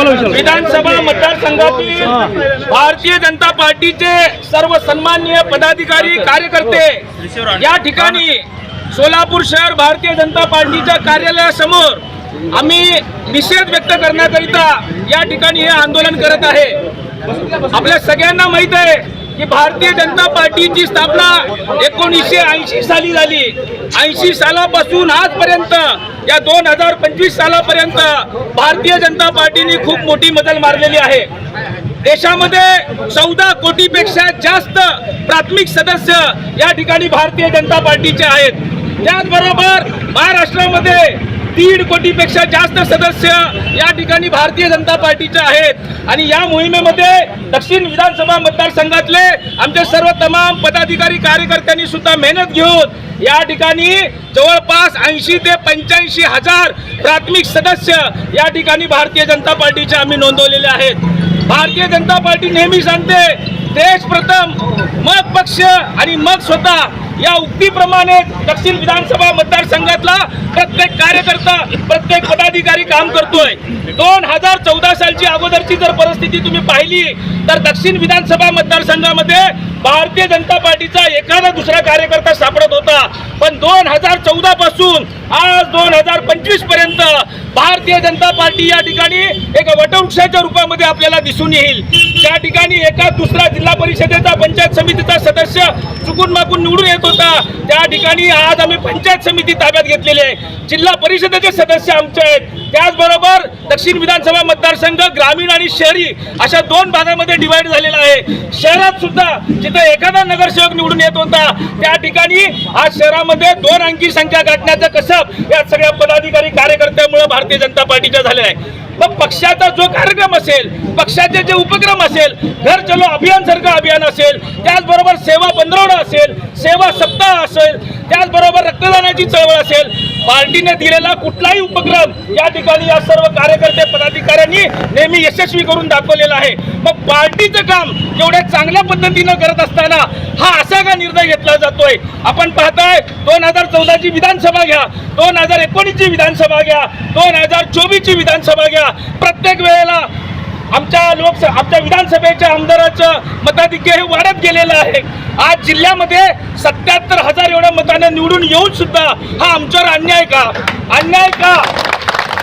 विधानसभा मतदारसंघातील भारतीय जनता पार्टीचे सर्व सन्माननीय पदाधिकारी कार्यकर्ते या ठिकाणी सोलापूर शहर भारतीय जनता पार्टीच्या कार्यालयासमोर आम्ही निषेध व्यक्त करण्याकरिता या ठिकाणी हे आंदोलन करत आहे. आपल्या सगळ्यांना माहीत आहे की भारतीय जनता पार्टीची स्थापना एकोणीसशे ऐंशी साली झाली. ऐंशी सालापासून आजपर्यंत या दोन हजार पंचवीस सालापर्यंत भारतीय जनता पार्टीने खूप मोठी मदल मारलेली आहे. देशामध्ये चौदा कोटीपेक्षा जास्त प्राथमिक सदस्य या ठिकाणी भारतीय जनता पार्टीचे आहेत. त्याचबरोबर महाराष्ट्रामध्ये दीड कोटीपेक्षा जास्त सदस्य या ठिकाणी भारतीय जनता पार्टीचे आहेत. आणि या मोहिमेमध्ये दक्षिण विधानसभा मतदारसंघातले आमचे सर्व तमाम पदाधिकारी कार्यकर्त्यांनी सुद्धा मेहनत घेऊन या ठिकाणी जवळपास ऐंशी ते पंच्याऐंशी हजार प्राथमिक सदस्य या ठिकाणी भारतीय जनता पार्टीचे आम्ही नोंदवलेले आहेत. भारतीय जनता पार्टी नेहमी सांगते देश प्रथम मग पक्ष आणि मग स्वतः. या उक्तीप्रमाणे दक्षिण विधानसभा मतदारसंघातला प्रत्येक कार्यकर्ता प्रत्येक पदाधिकारी काम करतोय. दोन हजार चौदा सालची अगोदरची जर परिस्थिती तुम्ही पाहिली तर दक्षिण विधानसभा मतदारसंघामध्ये भारतीय जनता पार्टीचा एखादा दुसरा कार्यकर्ता सापडत होता. पण दोन हजार चौदा पासून आज दोन हजार पंचवीसपर्यंत भारतीय जनता पार्टी या ठिकाणी एक वटवृक्षाच्या रूपामध्ये आपल्याला दिसून येईल. त्या ठिकाणी एका दुसरा जिल्हा परिषदेचा पंचायत समितीचा सदस्य चुकून माकून निवडून येत होता. त्या ठिकाणी आज आम्ही पंचायत समिती ताब्यात घेतलेली आहे. जिल्हा परिषदेचे सदस्य आमचे आहेत. त्याचबरोबर दक्षिण विधानसभा मतदारसंघ ग्रामीण आणि शहरी अशा दोन भागामध्ये डिवाइड झालेला आहे. शहरात सुद्धा जिथे एखादा नगरसेवक निवडून येत होता त्या ठिकाणी आज शहरामध्ये दोन अंकी संख्या गाठण्याचं कसब या सगळ्या पदाधिकारी कार्यकर्त्यामुळे भारतीय जनता पार्टीच्या झालेला आहे. मग पक्षाचा जो कार्यक्रम असेल पक्षाचे जे उपक्रम असेल घर चलो अभियान सारखं अभियान असेल त्याचबरोबर सेवा पंधरवडा असेल सेवा सप्ताह असेल त्याचबरोबर रक्तदानाची चळवळ असेल पार्टीने दिलेला कुठलाही उपक्रम या ठिकाणी या सर्व कार्यकर्ते पदाधिकाऱ्यांनी नेहमी यशस्वी करून दाखवलेलं आहे. मग पार्टीचं काम एवढ्या चांगल्या पद्धतीनं करत असताना हा असा का निर्णय घेतला जातोय? आपण पाहताय दोन हजार चौदाची विधानसभा घ्या दोन हजार एकोणीसची विधानसभा घ्या दोन हजार चोवीसची विधानसभा घ्या. प्रत्येक वेळेला आमच्या लोकस आमच्या विधानसभेच्या आमदाराचं मताधिक्य हे वाढत गेलेलं आहे. आज जिल्ह्यामध्ये सत्याहत्तर हजार एवढ्या मतानं निवडून येऊन सुद्धा हा आमच्यावर अन्याय का? अन्याय का?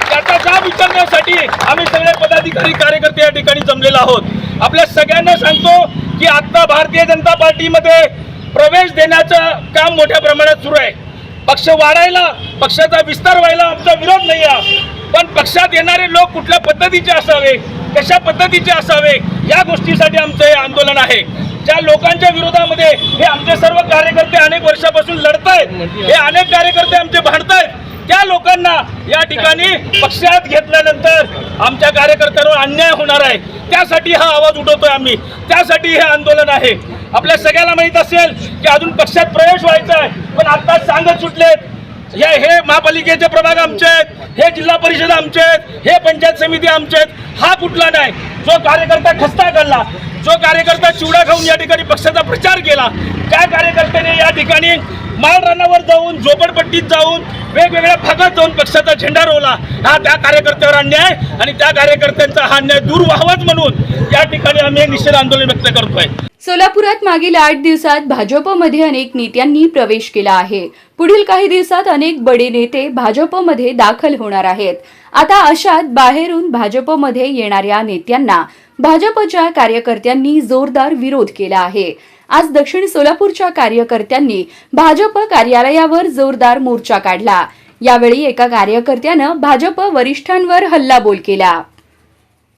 त्याचा जाब विचारण्यासाठी आम्ही सगळे पदाधिकारी कार्यकर्ते या ठिकाणी जमलेलो आहोत. आपल्या सगळ्यांना सांगतो की आता भारतीय जनता पार्टीमध्ये प्रवेश देण्याचं काम मोठ्या प्रमाणात सुरू आहे. पक्ष वाढायला पक्षाचा विस्तार व्हायला आमचा विरोध नाही आहे. पण पक्षात येणारे लोक कुठल्या पद्धतीचे असावे कशा पद्धतीचे असावे या गोष्टीसाठी आमचं हे आंदोलन आहे. ज्या लोकांच्या विरोधामध्ये हे आमचे सर्व कार्यकर्ते अनेक वर्षापासून लढत आहेत हे अनेक कार्यकर्ते आमचे भांडत आहेत त्या लोकांना या ठिकाणी पक्षात घेतल्यानंतर आमच्या कार्यकर्त्यांवर अन्याय होणार आहे. त्यासाठी हा आवाज उठवतोय आम्ही. त्यासाठी हे आंदोलन आहे. आपल्या सगळ्याला माहीत असेल की अजून पक्षात प्रवेश व्हायचा आहे. पण आता सांगत सुटलेत हे हे महापालिकेचे प्रभाग आमचे आहेत हे जिल्हा परिषद आमचे आहेत हे पंचायत समिती आमचे आहेत. हा कुठला नाही. जो कार्यकर्ता खस्ता घालला जो कार्यकर्ता चिवडा खाऊन या ठिकाणी पक्षाचा प्रचार केला त्या कार्यकर्त्याने या ठिकाणी माळरानावर जाऊन झोपडपट्टीत जाऊन वेगवेगळ्या भागात जाऊन पक्षाचा झेंडा रोवला. हा त्या कार्यकर्त्यावर अन्याय आणि त्या कार्यकर्त्यांचा हा अन्याय दूर व्हावाच म्हणून या ठिकाणी आम्ही निषेध आंदोलन व्यक्त करतोय. सोलापुरात मागील आठ दिवसात भाजपमध्ये अनेक नेत्यांनी प्रवेश केला आहे. पुढील काही दिवसात अनेक बडे नेते भाजपमध्ये दाखल होणार आहेत. आता अशात बाहेरून भाजपमध्ये येणाऱ्या नेत्यांना भाजपच्या कार्यकर्त्यांनी जोरदार विरोध केला आहे. आज दक्षिण सोलापूरच्या कार्यकर्त्यांनी भाजप कार्यालयावर जोरदार मोर्चा काढला. यावेळी एका कार्यकर्त्यानं भाजप वरिष्ठांवर हल्लाबोल केला.